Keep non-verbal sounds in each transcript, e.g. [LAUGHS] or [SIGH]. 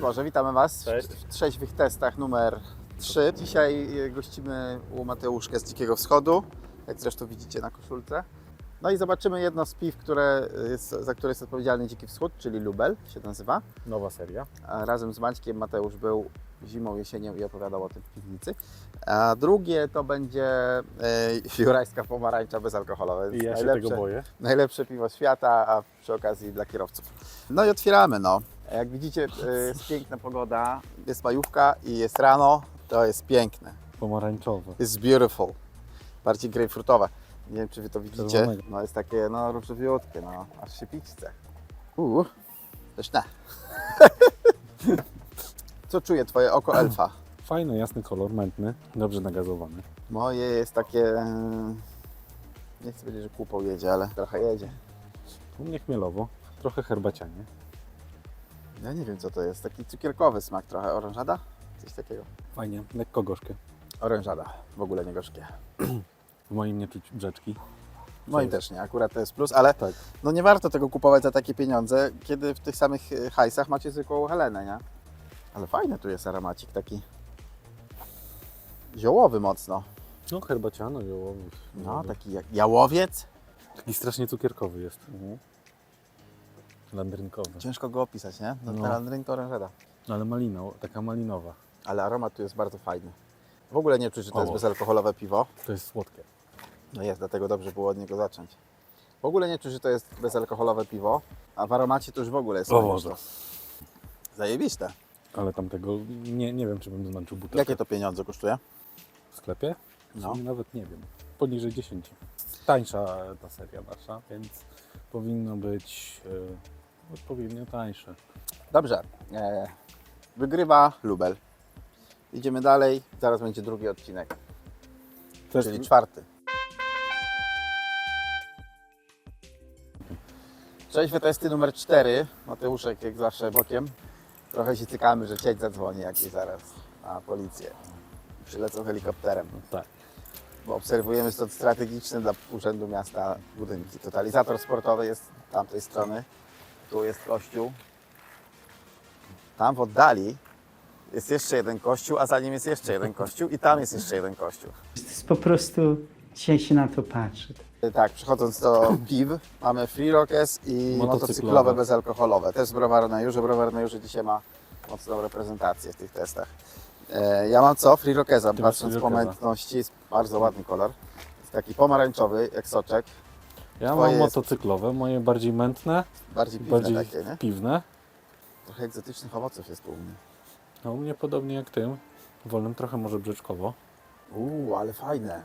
Boże, witamy Was Cześć. w trzeźwych testach numer 3. Dzisiaj e, gościmy u Mateuszkę z Dzikiego Wschodu, jak zresztą widzicie na koszulce. No i zobaczymy jedno z piw, które jest, za które jest odpowiedzialny Dziki Wschód, czyli Lubel się nazywa. Nowa seria. A razem z Maćkiem Mateusz był zimą, jesienią i opowiadał o tym w piwnicy. A drugie to będzie e, jurajska pomarańcza bezalkoholowa. I ja się tego boję. najlepsze piwo świata, a przy okazji dla kierowców. No i otwieramy, no. Jak widzicie, y, jest piękna pogoda, jest majówka i jest rano, to jest piękne. Pomarańczowe. Jest beautiful. Bardziej grejpfrutowe. Nie wiem, czy wy to widzicie. Czerwonego. No jest takie, no różowiutkie, no. Aż się pić chce. Uuu, pyszne. [LAUGHS] Co czuje twoje oko [CLEARS THROAT] elfa? Fajny, jasny kolor, mętny, dobrze nagazowany. Moje jest takie... mm, Nie chcę powiedzieć, że kupą jedzie, ale trochę jedzie. U mnie chmielowo, trochę herbacianie. Ja nie wiem co to jest, taki cukierkowy smak trochę, orężada? Coś takiego. Fajnie, lekko gorzkie. Orężada, w ogóle nie gorzkie. [CLEARS THROAT] W moim nie czuć brzeczki. Moim też nie, akurat to jest plus, ale Tak. no nie warto tego kupować za takie pieniądze, kiedy w tych samych e, hajsach macie zwykłą Helenę, nie? Ale fajny tu jest aromacik taki ziołowy mocno. No herbaciano, jołowy. No, taki jak jałowiec. Taki strasznie cukierkowy jest. Landrynkowy. Ciężko go opisać, nie? No, No. Ten landryn to orężada. Ale malina, taka malinowa. Ale aromat tu jest bardzo fajny. W ogóle nie czuć, że to jest O. bezalkoholowe piwo. To jest słodkie. No jest, dlatego dobrze było od niego zacząć. W ogóle nie czuć, że to jest bezalkoholowe piwo, a w aromacie to już w ogóle jest O. Boże. Zajebiste. Ale tamtego nie, nie wiem, czy bym zmęczył butelkę. Jakie to pieniądze kosztuje? W sklepie? No. Nawet nie wiem. Poniżej 10. Tańsza ta seria nasza, więc powinno być e, odpowiednio tańsze. Dobrze. E, wygrywa Lubel. Idziemy dalej. Zaraz będzie drugi odcinek, Też czyli czwarty. Cześć, testy numer 4. Mateuszek jak zawsze bokiem. Trochę się cykamy, że cieć zadzwoni jakiś zaraz na policję. Przylecą helikopterem. tak. bo obserwujemy stąd strategiczne dla Urzędu Miasta budynki. Totalizator sportowy jest z tamtej strony, tu jest kościół. Tam w oddali jest jeszcze jeden kościół, a za nim jest jeszcze jeden kościół i tam jest jeszcze jeden kościół. To jest po prostu dzisiaj się na to patrzy. Tak, przechodząc do piw, mamy Free Rockers i Motocyklowe. bezalkoholowe. Też z browaru na Jurze. Browar na Jurze dzisiaj ma mocną reprezentację w tych testach. E, ja mam co? Free masz patrząc po mętności, jest bardzo ładny kolor. Jest taki pomarańczowy, jak soczek. Ja Twoje mam jest- motocyklowe, moje bardziej mętne, Bardziej piwne bardziej takie, nie? piwne. Trochę egzotycznych owoców jest u mnie. A u mnie podobnie jak tym. Wolnym trochę może brzeczkowo. Uuu, ale fajne.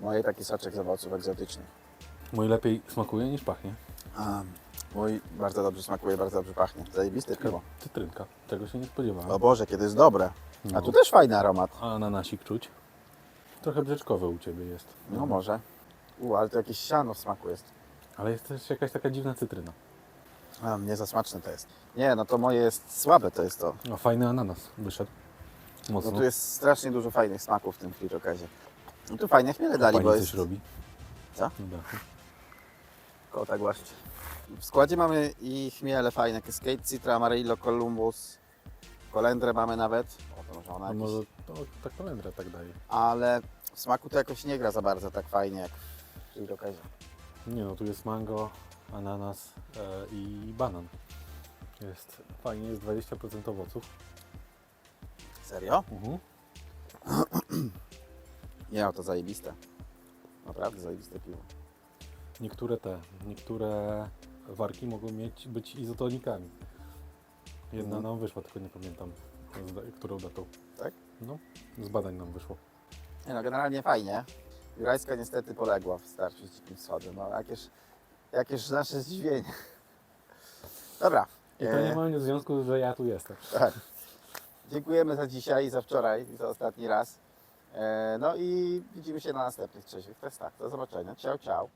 Moje taki soczek z owoców egzotycznych. Mój lepiej smakuje niż pachnie. A, mój bardzo dobrze smakuje, bardzo dobrze pachnie. Zajebiste piwo. Cytrynka. Tego się nie spodziewałem. O Boże, kiedy jest dobre. A No. tu też fajny aromat. A ananasik czuć. Trochę brzeczkowy u Ciebie jest. No może. Uuu, ale to jakieś siano w smaku jest. Ale jest też jakaś taka dziwna cytryna. A, nie za smaczne to jest. Nie, no to moje jest słabe to jest to. A fajny ananas wyszedł. No Mocno. tu jest strasznie dużo fajnych smaków w tym Frirokezie. No tu fajnie chmiele dali, Pani bo coś jest robi. Co? Na dachu. kota. W składzie mamy i chmiele fajne, Cascade, Citra, Amarillo, Columbus, kolendrę mamy nawet. O, to może ona jakiś... może to ta kolendra tak daje. Ale w smaku to jakoś nie gra za bardzo tak fajnie jak w Frirokezie. Nie no, tu jest mango, ananas e, i banan. Jest fajnie, jest 20% owoców. Serio? Mhm. Nie, no to zajebiste. Naprawdę zajebiste piwo. Niektóre te, niektóre warki mogą mieć, być izotonikami. Jedna Mhm. nam wyszła, tylko nie pamiętam z którą datą. Tak? No, z badań nam wyszło. Nie no, generalnie fajnie. Jurajska niestety poległa w starciu z Dzikim Wschodem. No, jakież, jakież nasze zdziwienie. Dobra. I to e, nie ma nic w związku, że ja tu jestem. Tak. Dziękujemy za dzisiaj i za wczoraj i za ostatni raz. E, No i widzimy się na następnych trzeźwych testach. Do zobaczenia. Ciao, ciao.